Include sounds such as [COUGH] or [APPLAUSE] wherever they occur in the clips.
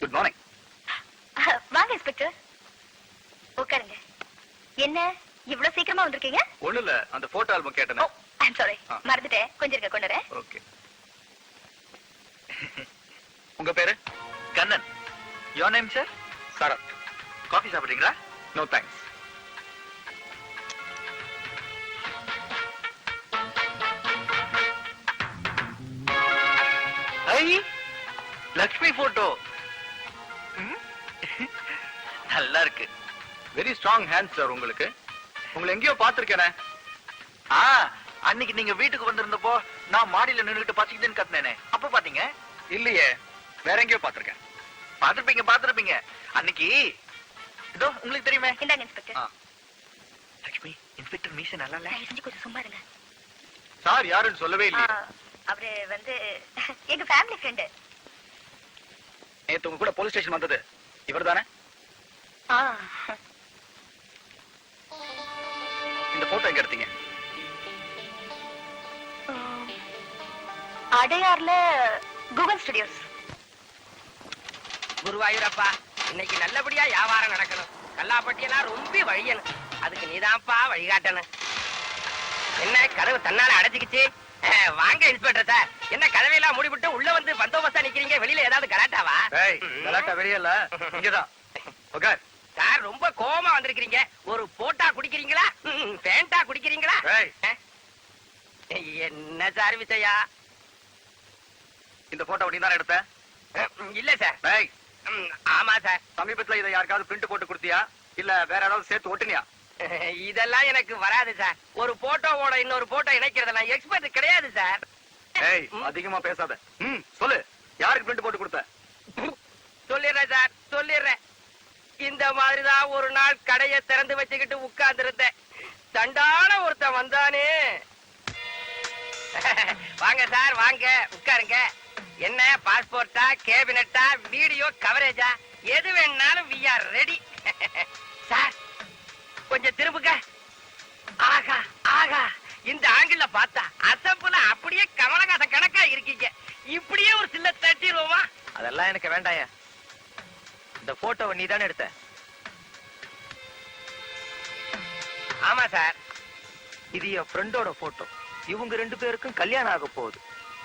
Good morning வாங்க inspector உட்காருங்க. என்ன இவ்வளவு சீக்கிரமா வந்திருக்கீங்க? ஒண்ணு இல்ல அந்த போட்டோ ஆல்பம் கேட்டேனே. I'm sorry. மறந்துட்டேன். கொஞ்சம் இருக்க கொண்டு வரேன். ஓகே உங்க பேரு? Kannan. Your name sir Sarath. Coffee சாப்பிடுறீங்களா? நோ தேங்க்ஸ் லக்ஷ்மி போட்டோ நல்லா இருக்கு. வெரி ஸ்ட்ராங் ஹேண்ட் சார் உங்களுக்கு. உங்களை எங்கேயோ பார்த்திருக்கேனே. ஆ அன்னைக்கு நீங்க வீட்டுக்கு வந்திருந்தப்போ நான் மாடியில நின்னுகிட்டு பசிக்குதுன்னு கத்துனேனே. அப்ப பாத்தீங்க? இல்லையே வேற எங்கேயோ பாத்திருக்கேன் பாத்திருப்பீங்க பாத்திருப்பீங்க அன்னைக்கு இதோ உங்களுக்கு தெரியுமே. இந்தாங்க இன்ஸ்பெக்டர். லட்சுமி இன்ஸ்பெக்டர் மீச நல்லா இல்ல செஞ்சு கொஞ்சம் சும்மா இருங்க. சார் யாருன்னு சொல்லவே இல்லையே. அவரு வந்து எங்க ஃபேமிலி ஃப்ரெண்டு நேத்து உங்க கூட போலீஸ் ஸ்டேஷன் வந்தது. இவர் தானே இந்த போட்டோ எங்க எடுத்தீங்க? அடையார்ல கூகுள் ஸ்டுடியோஸ் குருவாயூரப்பா இன்னைக்கு நல்லபடியா வியாபாரம் நடக்கணும். கல்லாப்பட்டியெல்லாம் ரொம்ப வழியணும். அதுக்கு நீதான்ப்பா வழிகாட்டணும். என்ன கதவு தன்னால அடைச்சிக்கிச்சு? வாங்க இன்ஸ்பெக்டர் சார் என்ன கதவையெல்லாம் மூடிவிட்டு உள்ள வந்து பந்தோபஸ்தா நிக்கிறீங்க? வெளியில ஏதாவது கலாட்டாவா? கலாட்டா வெளியே இல்ல இங்கதான். ஓகே சார் ரொம்ப கோவமா வந்திருக்கிறீங்க. ஒரு போட்டா குடிக்கிறீங்களா? பேண்டா குடிக்கிறீங்களா? என்ன சார் விஜயா இந்த போட்டோ நீ தானே எடுத்த இல்ல சார் ஆமா சார் சமீபத்துல இதை யாருக்காவது பிரிண்ட் போட்டு கொடுத்தியா? இல்ல வேற யாராவது சேர்த்து ஒட்டுனியா? [LAUGHS] இதெல்லாம் எனக்கு வராது சார் ஒரு போட்டோவோட இன்னொரு போட்டோ இணைக்கிறதுல எக்ஸ்பர்ட் கிடையாது சார் ஏய் அதிகமா பேசாத. ம் சொல்லு. யாருக்கு பிரிண்ட் போட்டு கொடுத்த? சொல்லிடுறேன் சார் சொல்லிடுறேன். இந்த மாதிரிதான் ஒரு நாள் கடையை திறந்து வச்சுக்கிட்டு உட்கார்ந்து இருந்தேன் தண்டான ஒருத்தன் வந்தானே. [LAUGHS] வாங்க சார் வாங்க. உட்காருங்க. என்ன பாஸ்போர்ட்டா கேபினட்டா வீடியோ கவரேஜா எது வேணாலும் வி ஆர் ரெடி சார் கொஞ்சம் திரும்புங்க. ஆகா ஆகா. இந்த ஆங்கிள் பார்த்தா அசப்புல அப்படியே கமலகாசன் கணக்கா இருக்கீங்க. இப்படியே ஒரு சில்ல தட்டிடுவோமா? அதெல்லாம் எனக்கு வேண்டாயா? இந்த போட்டோவை நீ தானே எடுத்த? ஆமா சார். இது என் ஃப்ரெண்டோட போட்டோ இவங்க ரெண்டு பேருக்கும் கல்யாணம் ஆக போகுது.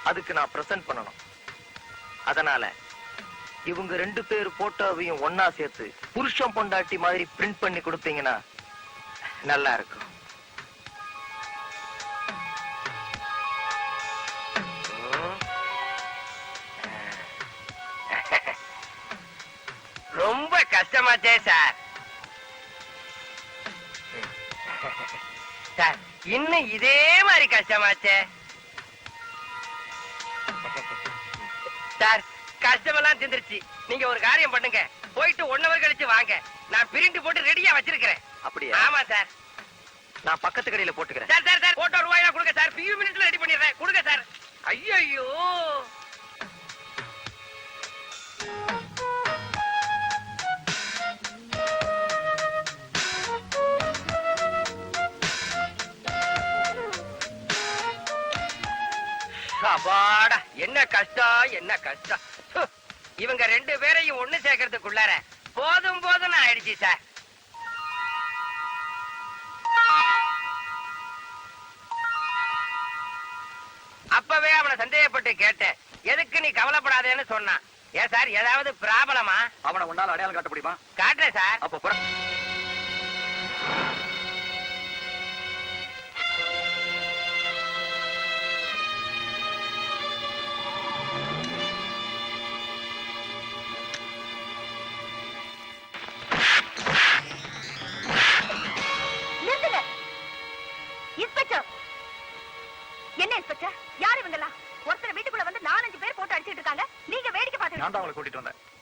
அதுக்கு நான் பிரசன்ட் பண்ணணும். அதனால இவங்க ரெண்டு பேர் போட்டோவையும் ஒன்னா சேர்த்து புருஷன் பொண்டாட்டி மாதிரி பிரிண்ட் பண்ணி கொடுத்தீங்கன்னா நல்லா இருக்கும் [LAUGHS] ரொம்ப கஷ்டமாச்சே சார். [LAUGHS] சார் இன்னும் இதே மாதிரி கஷ்டமாச்சே [LAUGHS] சார் கஷ்டமெல்லாம் திந்துருச்சு நீங்க ஒரு காரியம் பண்ணுங்க. போயிட்டு ஒன் ஹவர் கழிச்சு வாங்க. நான் பிரிண்ட் போட்டு ரெடியா வச்சிருக்கிறேன். அப்படியா? ஆமா சார் நான் பக்கத்து கடையில போட்டுக்கிறேன். சார் சார் சார் போட்டோ ரூபாயா கொடுங்க சார் ஃபியூ மினிட்ஸ்ல ரெடி பண்ணிடுறேன். கொடுங்க சார் ஐயோ அப்பாடா என்ன கஷ்டம் என்ன கஷ்டம். இவங்க ரெண்டு பேரையும் ஒண்ணு சேர்க்கறதுக்குள்ளார போதும் போதும் ஆயிடுச்சு சார் சந்தேகப்பட்டு கேட்டேன். எதுக்கு நீ கவலைப்படாதேன்னு சொன்னான். ஏன் சார் ஏதாவது ப்ராப்ளமா அவனை உன்னால அடையாளம் காட்ட முடியுமா? காட்டுறேன் சார். அப்ப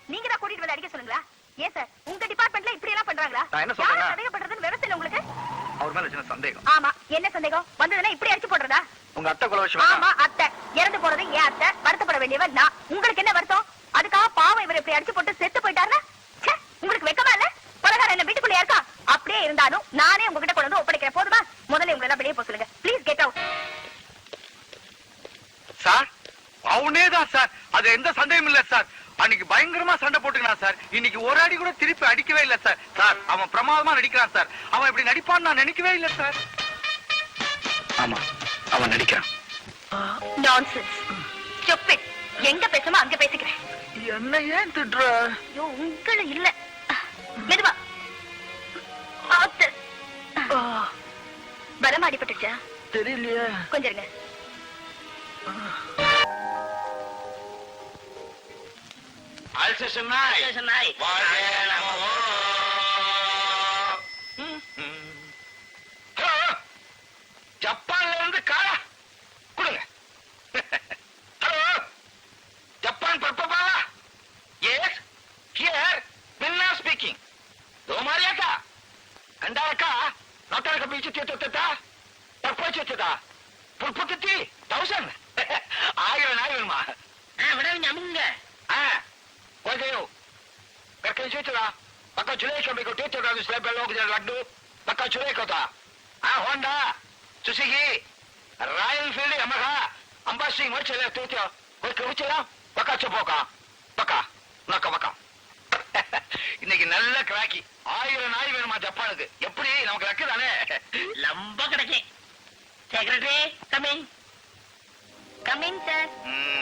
நீங்க தான் கூட்டிட்டு வந்து அடிக்க சொல்லுங்களா? ஏன் சார் உங்க டிபார்ட்மெண்ட்ல இப்படி எல்லாம் பண்றாங்களா? என்ன சொல்றேன்னா- யாரை சந்தேகப்படுறதுன்னு விவசாயம் உங்களுக்கு? அவர் மேல சின்ன சந்தேகம். ஆமா என்ன சந்தேகம்? வந்ததுன்னா இப்படி அடிச்சு போடுறதா? உங்க அத்தை கொலை விஷயம்? ஆமா அத்தை. இறந்து போறது ஏன் அத்தை. வருத்தப்பட வேண்டியவர் நான். உங்களுக்கு என்ன வருத்தம்? அதுக்காக பாவம் இவர் இப்படி அடிச்சு போட்டு செத்து போயிட்டாருன்னா? உங்களுக்கு வெக்கமா இல்ல? கொலகாரன் என்ன வீட்டுக்குள்ள இருக்கா? அப்படியே இருந்தாலும் நானே உங்ககிட்ட கொண்டு வந்து ஒப்படைக்கிறேன். போதுமா? முதல்ல உங்களை எல்லாம் வெளியே போக சொல்லுங்க. ப்ளீஸ் கெட் அவுட் சார் அவனே தான் சார். அது எந்த சந்தேகமும் இல்ல சார். அன்னைக்கு பயங்கரமா சண்டை போட்டுக்கிறான் சார். இன்னைக்கு ஒரு அடி கூட திருப்பி அடிக்கவே இல்ல சார். சார் அவன் பிரமாதமா நடிக்கிறான் சார். அவன் இப்படி நடிப்பான்னு நான் நினைக்கவே இல்ல சார். ஆமா அவன் நடிக்கிறான். நான்சென்ஸ் எங்க பேசணுமோ அங்க பேசிக்கிறேன். என்ன ஏன் திட்டுற? ஐயோ உங்களை இல்ல. மெதுவா. பலம் அடிபட்டுச்சா தெரியலையே. கொஞ்சம் இருங்க. அல்சேஷன் நாய் அல்சேஷன் நாய் வாழ்க நமோ ஜப்பான்ல இருந்து காலா கொடுங்க ஹலோ ஜப்பான் பர்பபாலா எஸ் ஹியர் மின்னா ஸ்பீக்கிங் దోమారేట అందాక నొట్టడక బీచ్ తీర్చొత్తా తక్కువచ్చి వచ్చదా పుల్పుత్తి தௌசண்ட் ఆగిరం ఆగిరమ్మా விட நம்புங்க ஆ siete là Baka Chuleco mi cotete da slab log del lagdu Baka Chuleco ta Ah Honda Suzuki Royal Enfield Yamaha Ambassador Mochele Tutio Koi kuchela Baka Chopoka Baka Naka Baka இன்னைக்கு நல்ல கிராக்கி ஆயிரம் நாய் வேணுமா ஜப்பானுக்கு எப்படி நமக்கு லக்கு தானே லம்ப கிடைக்கும் secretary coming coming sir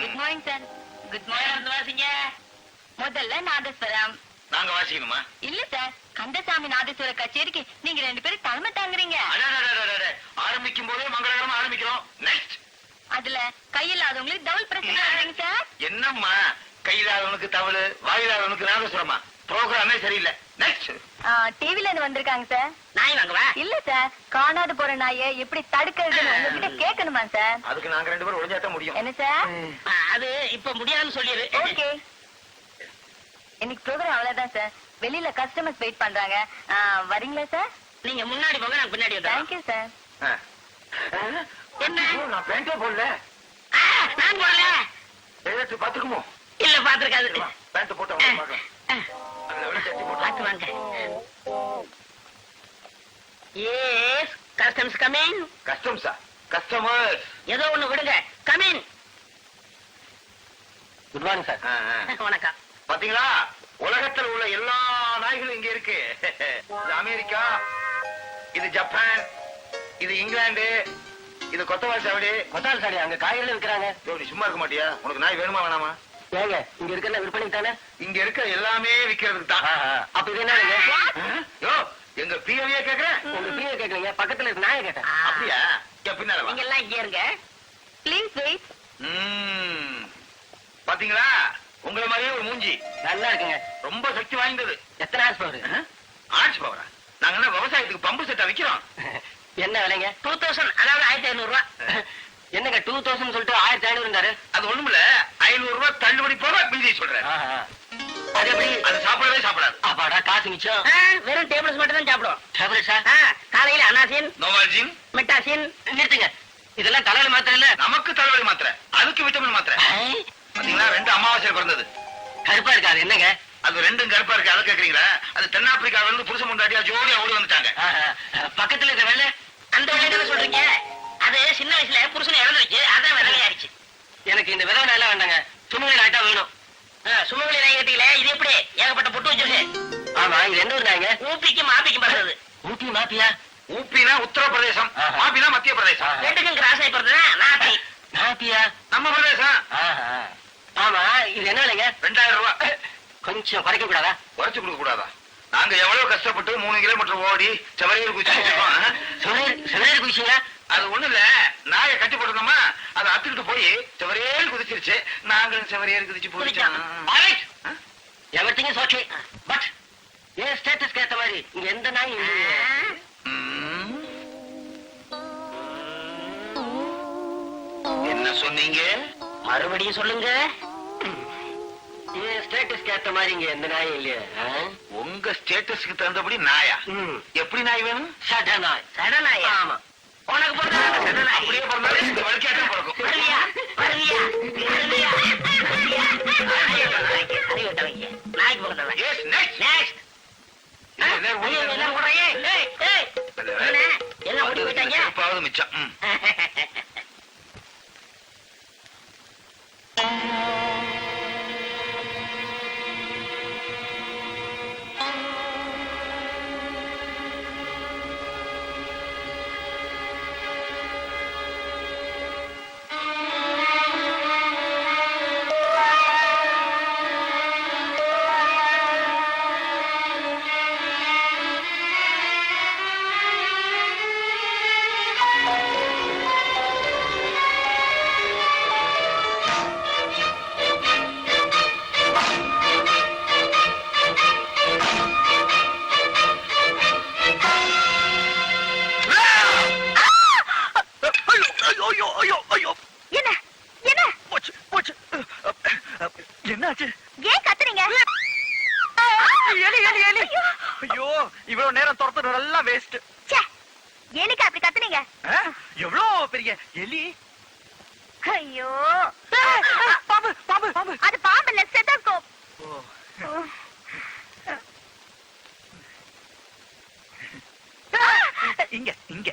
good morning sir good இருந்து வாசிங்க முதல்ல நாதஸ்வரம். நாங்க வாசிக்கணுமா? இல்ல சார் கந்தசாமி நாதஸ்வர கச்சேரிக்கு நீங்க ரெண்டு பேரும் தலைமை தாங்குறீங்க. அடடடடடட. ஆரம்பிக்கும் போதே மங்களகரமா ஆரம்பிக்கிறோம். நெக்ஸ்ட் அதுல கையில்லாதவங்களுக்கு டபுள் பிரச்சனை சார். என்னம்மா? கையிலாதவனுக்கு தவளு வாயிலாதவனுக்கு நாதசுரமா ப்ரோக்ராமே சரியில்லை. நெக்ஸ்ட் டிவில இருந்து வந்திருக்காங்க சார். நாய் வாங்குவா? இல்ல சார் காணாத போற நாயை எப்படி தடுக்கிறதுன்னு உங்ககிட்ட கேட்கணுமா சார்? அதுக்கு நாங்க ரெண்டு பேரும் ஒளிஞ்சாத்தான் முடியும். என்ன சார்? அது இப்ப முடியாதுன்னு சொல்லிடு. ஓகே. இன்னைக்கு ப்ரோக்ராம் அவ்வளவுதான் சார் வெளியில கஸ்டமர்ஸ் வெயிட் பண்றாங்க. வரீங்களா சார் நீங்க முன்னாடி போங்க நான் பின்னாடி தேங்க்யூ சார் என்ன? நான் பேண்டே போடல. நான் போடல. ஏதாச்சும் பாத்துக்குமோ இல்ல பாத்துருக்காது பேண்ட் போட்டு பாத்து வாங்க. எஸ் கஸ்டம்ஸ் கமிங் கஸ்டம்ஸா கஸ்டமர்ஸ் ஏதோ ஒண்ணு விடுங்க. கமிங் குட் மார்னிங் சார் வணக்கம். பாத்தீங்களா? உலகத்துல உள்ள எல்லா நாய்களும் இங்க இருக்கு. இது அமெரிக்கா இது ஜப்பான் இது இங்கிலாந்து இது கொத்தவால் சாவடி. கொத்தால் சாடி அங்க காய்கறில விக்கிறாங்க. யோ, நீ சும்மா இருக்க மாட்டியா? உனக்கு நாய் வேணுமா வேணாமா? ஏங்க இங்க இருக்கிற விற்பனை தானே? இங்க இருக்க எல்லாமே விக்கிறதுக்கு தான். அப்ப இது என்னங்க யோ எங்க பிஏவியே கேக்குறேன்? உங்க பிரிய கேக்குறீங்க பக்கத்துல இருக்க நாயை கேட்டேன். அப்படியா? பின்னால. நீங்க எல்லாம் இங்கே இருங்க. Please wait. பாத்தீங்களா? உங்களை மாதிரியே ஒரு மூஞ்சி. நல்லா இருக்குங்க. ரொம்ப சக்தி வாய்ந்தது. எத்தனை ஆஸ் பவர்? ஆட்சி பவரா? நாங்க என்ன விவசாயத்துக்கு பம்பு செட்டா விக்கிறோம்? என்ன விலைங்க? டூ தௌசண்ட் அதாவது ஆயிரத்தி ஐநூறு ரூபா என்னங்க டூ தௌசண்ட் சொல்லிட்டு ஆயிரத்தி ஐநூறு இருந்தாரு? அது ஒண்ணுமில்ல ஐநூறு ரூபாய் தள்ளுபடி போக மீதி சொல்றேன் அது எப்படி? அது சாப்பிடவே சாப்பிடாது. அப்பாடா காசு மிச்சம். வெறும் டேபிள்ஸ் மட்டும் தான் சாப்பிடுவோம் ஆ, காலையில அனாசின் நோவால்ஜின். மெட்டாசின். நிறுத்துங்க. இதெல்லாம் தலையில மாத்திரம் இல்ல. நமக்கு தலைவலி மாத்திரை அதுக்கு விட்டமின் மாத்திரை. பாத்தீங்களா? ரெண்டு அமாவாசை பிறந்தது. கருப்பா இருக்காது என்னங்க? அது ரெண்டும் கருப்பா இருக்கு? அதை கேக்குறீங்களா? அது தென்னாப்பிரிக்காவில இருந்து புருஷ முண்டாட்டியா ஜோடியா ஓடி வந்துட்டாங்க. பக்கத்துல இருக்க வெள்ளை அந்த தானே சொல்றீங்க? அது சின்ன வயசுல புருஷனை இறந்துருச்சு அதான் விதவையாயிருச்சு எனக்கு இந்த விதவை நல்லா வேண்டாங்க. துணிகள் ஆட்டா வேணும். சுமங்கலி நாய் கட்டியில இது எப்படி? ஏகப்பட்ட பொட்டு வச்சிருக்கு. ஆமா இது எந்த ஊர் நாய்ங்க? ஊப்பிக்கும் மாப்பிக்கும் பிறந்தது. ஊட்டி மாப்பியா? ஊப்பினா உத்தரப்பிரதேசம். மாப்பினா மத்திய பிரதேசம். ரெண்டுக்கும் கிராஸ் ஆகி பிறந்ததுன்னா நாப்பி மாப்பியா நம்ம பிரதேசம். ஆஹா. ஆமா இது என்ன ரெண்டாயிரம் ரூபாய் கொஞ்சம் குறைக்க கூடாதா? குறைச்சு கொடுக்க கூடாதா? நாங்க எவ்வளவு கஷ்டப்பட்டு மூணு கிலோமீட்டர் ஓடி குச்சி சிவனேர் சிவனேர் குதிச்சீங்களா அது ஒண்ணு இல்ல. நாயை கட்டி போட்டோமா அதை அத்துக்கிட்டு போய் செவரையில் குதிச்சிருச்சு. நாங்களும் செவரையில் குதிச்சு போயிட்டோம். எவர்த்திங்க ஓகே பட் ஏன் ஸ்டேட்டஸ்க்கு ஏத்த மாதிரி இங்க எந்த இல்லையே. ம். என்ன சொன்னீங்க? மறுபடியும் சொல்லுங்க. ஏன் ஸ்டேட்டஸ்க்கு ஏத்த மாதிரி இங்க எந்த நாயும் இல்லையே? உங்க ஸ்டேட்டஸ்க்கு தகுந்தபடி நாயா. எப்படி நாய் வேணும்? சட நாய் ஆமா. உனக்கு பிறந்தது சடனாய் அப்படியே பிறந்தாலும் இந்த வழுக்கையாட்டம் பிறக்கும். வருவியா? வருவியா? வருவியா? வருவியா? நாய்க்கு பிறந்தவன் Yes, next. நெக்ஸ்ட் என்ன ஓடி செருப்பாவது மிச்சம். இவ்வளவு நேரம் துரத்துறது எல்லாம் வேஸ்ட் ச்சே, எலிக்கு அப்படி கத்துனீங்க? எவ்வளவு பெரிய எலி? ஐயோ. பாம்பு பாம்பு பாம்பு. அது பாம்பு இல்ல செதஸ்கோப் இங்க இங்க.